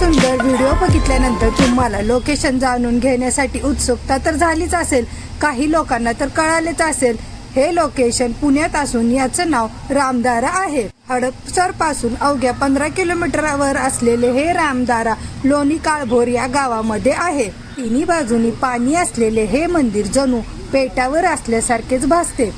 सुंदर व्हिडिओ बघितल्यानंतर तुम्हाला लोकेशन जाणून घेण्यासाठी उत्सुकता तर झालीच असेल. काही लोकांना तर कळालेच असेल. हे लोकेशन पुण्यात असून याचं नाव रामदारा आहे. हडपसरपासून अवघ्या पंधरा किलोमीटरवर असलेले हे रामदारा लोणी काळभोर या गावामध्ये आहे. तिन्ही बाजूनी पाणी असलेले हे मंदिर जणू पेटावर असल्यासारखेच भासते.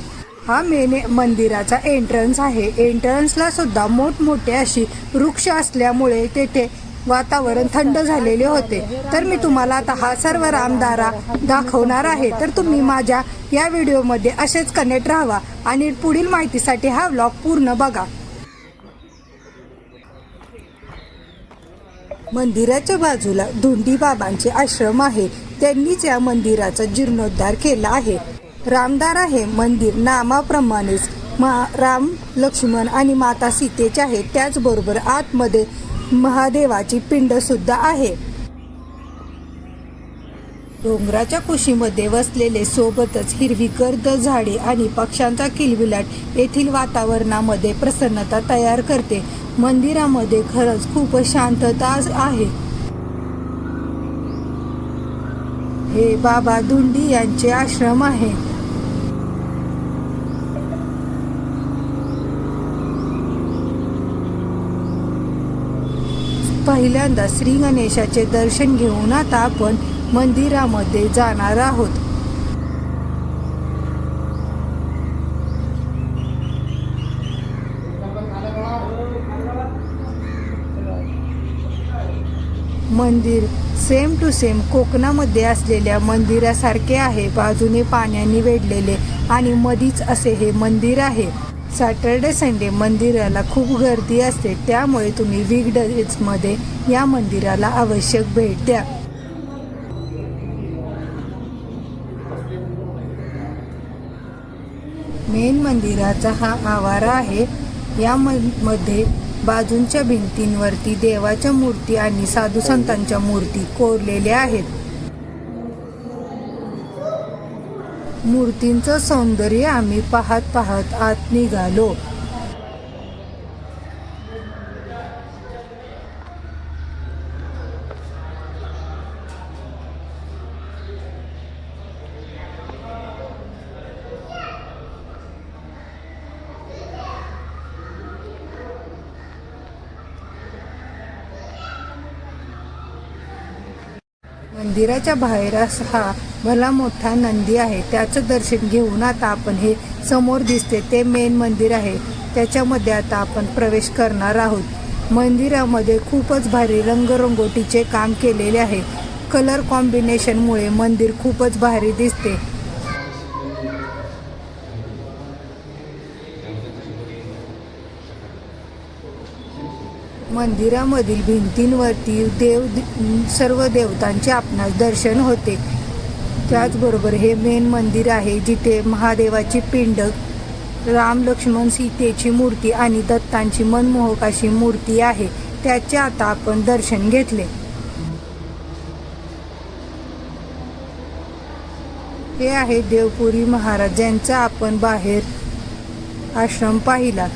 हा मेन मंदिराचा एंट्रन्स आहे. एंट्रन्सला सुद्धा मोठमोठे अशी वृक्ष असल्यामुळे तेथे वातावरण थंड झालेले होते. तर मी तुम्हाला आता हा सर्व रामदारा दाखवणार आहे. तर तुम्ही माझ्या या व्हिडिओमध्ये असेच कनेक्ट राहावा आणि पुढील माहितीसाठी हा व्लॉग पूर्ण बघा. मंदिराच्या बाजूला धुंडी बाबांचे आश्रम आहे. त्यांनीच या मंदिराचा जीर्णोद्धार केला आहे. रामदारा हे मंदिर नामाप्रमाणेच मा राम लक्ष्मण आणि माता सीतेचे आहे. त्याचबरोबर आतमध्ये महादेवाची पिंड सुद्धा आहे. डोंगराच्या कुशीमध्ये वसलेले सोबतच हिरवी गर्द झाडे आणि पक्ष्यांचा किलबिलाट येथील वातावरणामध्ये प्रसन्नता तयार करते. मंदिरामध्ये खरंच खूप शांतता आहे. हे बाबा धुंडी यांचे आश्रम आहे. पहिल्यांदा श्री गणेशाचे दर्शन घेऊन आता आपण मंदिरामध्ये जाणार आहोत. मंदिर सेम टू सेम कोकणामध्ये असलेल्या मंदिरासारखे आहे. बाजूने पाण्याने वेढलेले आणि मधीच असे हे मंदिर आहे. सॅटर्डे संडे मंदिराला खूप गर्दी असते. त्यामुळे तुम्ही वीकडेजमध्ये या मंदिराला आवश्यक भेट द्या. मेन मंदिराचा हा आवारा आहे. या मध्ये बाजूंच्या भिंतींवरती देवाच्या मूर्ती आणि साधू संतांच्या मूर्ती कोरलेल्या आहेत. मूर्तींचं सौंदर्य आम्ही पाहत पाहत आत निघालो. मंदिराच्या बाहेर हा भला मोठा नंदी आहे. त्याचं दर्शन घेऊन आता आपण हे समोर दिसते ते मेन मंदिर आहे. त्याच्यामध्ये आता आपण प्रवेश करणार आहोत. मंदिरामध्ये खूपच भारी रंगरंगोटीचे काम केलेले आहे. कलर कॉम्बिनेशनमुळे मंदिर खूपच भारी दिसते. मंदिरामधील भिंतींवरती देव सर्व देवतांचे आपणास दर्शन होते. त्याचबरोबर हे मेन मंदिर आहे जिथे महादेवाची पिंड राम लक्ष्मण सीतेची मूर्ती आणि दत्तांची मनमोहक अशी मूर्ती आहे. त्याचे आता आपण दर्शन घेतले. हे आहे देवपुरी महाराज ज्यांचा आपण बाहेर आश्रम पाहिला.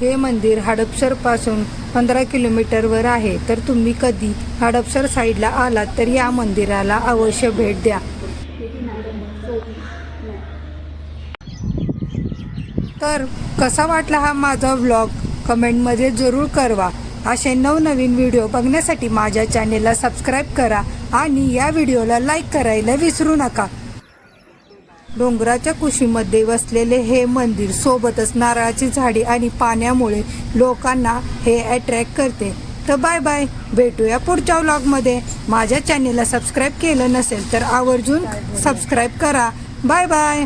हे मंदिर हडपसरपासून पंधरा किलोमीटरवर आहे. तर तुम्ही कधी हडपसर साईडला आलात तर या मंदिराला अवश्य भेट द्या. तर कसा वाटला हा माझा व्लॉग कमेंटमध्ये जरूर करवा असे नवनवीन व्हिडिओ बघण्यासाठी माझ्या चॅनेलला सबस्क्राईब करा आणि या व्हिडिओला लाईक करायला विसरू नका. डोंगराच्या कुशीमध्ये वसलेले हे मंदिर सोबतच नारळाची झाडी आणि पाण्यामुळे लोकांना हे अट्रॅक्ट करते. तर बाय बाय भेटूया पुढच्या व्लॉगमध्ये माझ्या चॅनेलला सबस्क्राईब केलं नसेल तर आवर्जून सबस्क्राईब करा. Bye bye